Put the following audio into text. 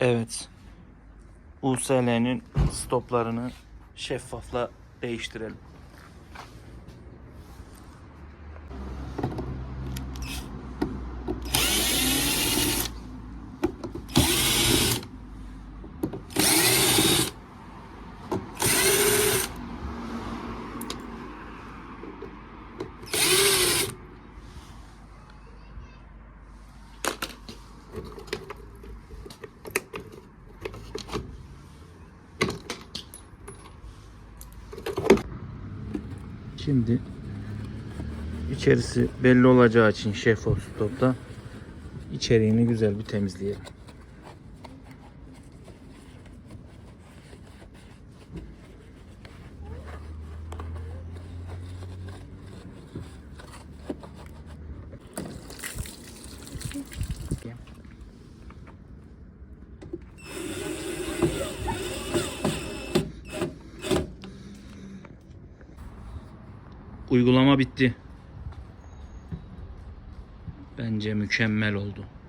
Evet. USL'nin stoplarını şeffafla değiştirelim. Şimdi içerisi belli olacağı için şeffaf stopta içeriğini güzel bir temizleyelim. Uygulama bitti. Bence mükemmel oldu.